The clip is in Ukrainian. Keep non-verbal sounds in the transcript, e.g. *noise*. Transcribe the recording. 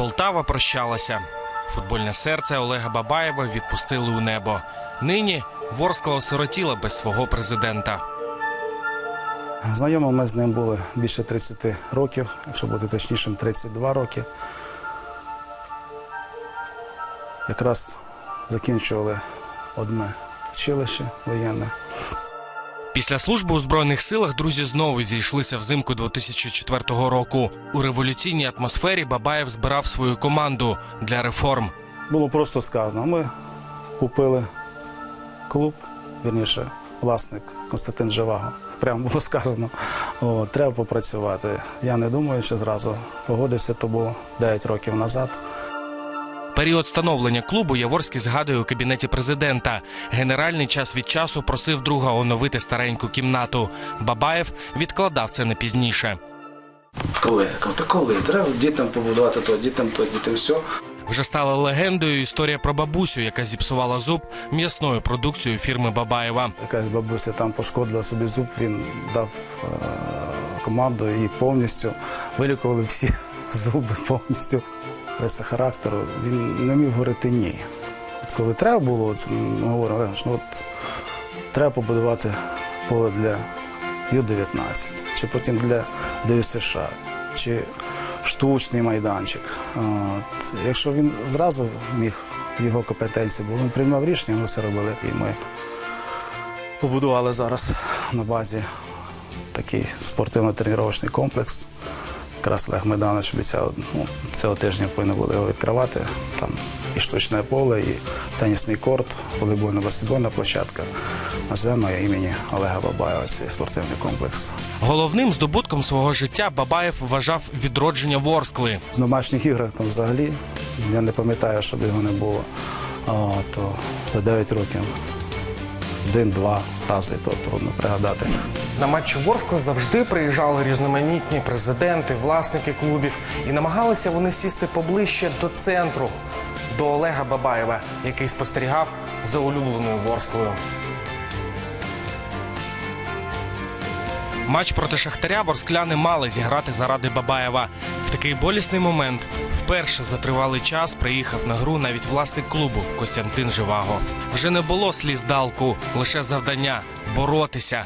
Полтава прощалася. Футбольне серце Олега Бабаєва відпустили у небо. Нині Ворскла осиротіла без свого президента. Знайомі ми з ним були більше 30 років, якщо бути точнішим, 32 роки. Якраз закінчували одне училище воєнне. Після служби у збройних силах друзі знову зійшлися взимку 2004 року. У революційній атмосфері Бабаєв збирав свою команду для реформ. Було просто сказано. Ми купили клуб, вірніше, власник Константин Живаго. Прямо було сказано, о, треба попрацювати. Я не думаю, що зразу погодився, то було 9 років назад. Період становлення клубу Яворський згадує у кабінеті президента. Генеральний час від часу просив друга оновити стареньку кімнату. Бабаєв відкладав це на пізніше. Коли? Та коли? Треба дітям побудувати то, дітям то, дітям все. Вже стала легендою історія про бабусю, яка зіпсувала зуб м'ясною продукцією фірми Бабаєва. Якась бабуся там пошкодила собі зуб, він дав е- команду і повністю вилікували всі *laughs* зуби повністю. Риса характеру. Він не міг говорити ні. От коли треба було, от, ми говоримо, «Олег, ну, от, треба побудувати поле для Ю-19, чи потім для ДЮСШ, чи штучний майданчик. От. Якщо він зразу міг його компетенції, бо він приймав рішення, ми все робили. І ми побудували зараз на базі такий спортивно-тренувальний комплекс. Якраз Олег Майданович обіцяв ну, цього тижня повинні були його відкривати. Там і штучне поле, і тенісний корт, волейбольна баскетбольна площадка. Назвемо імені Олега Бабаєва цей спортивний комплекс. Головним здобутком свого життя Бабаєв вважав відродження Ворскли. В домашніх іграх там взагалі я не пам'ятаю, щоб його не було. А, то за 9 років один-два рази, то трудно пригадати. На матчі Ворскли завжди приїжджали різноманітні президенти, власники клубів, і намагалися вони сісти поближче до центру, до Олега Бабаєва, який спостерігав за улюбленою Ворсклою. Матч проти Шахтаря ворскляни мали зіграти заради Бабаєва. В такий болісний момент вперше за тривалий час приїхав на гру навіть власник клубу Костянтин Живаго. Вже не було сліз далку, лише завдання боротися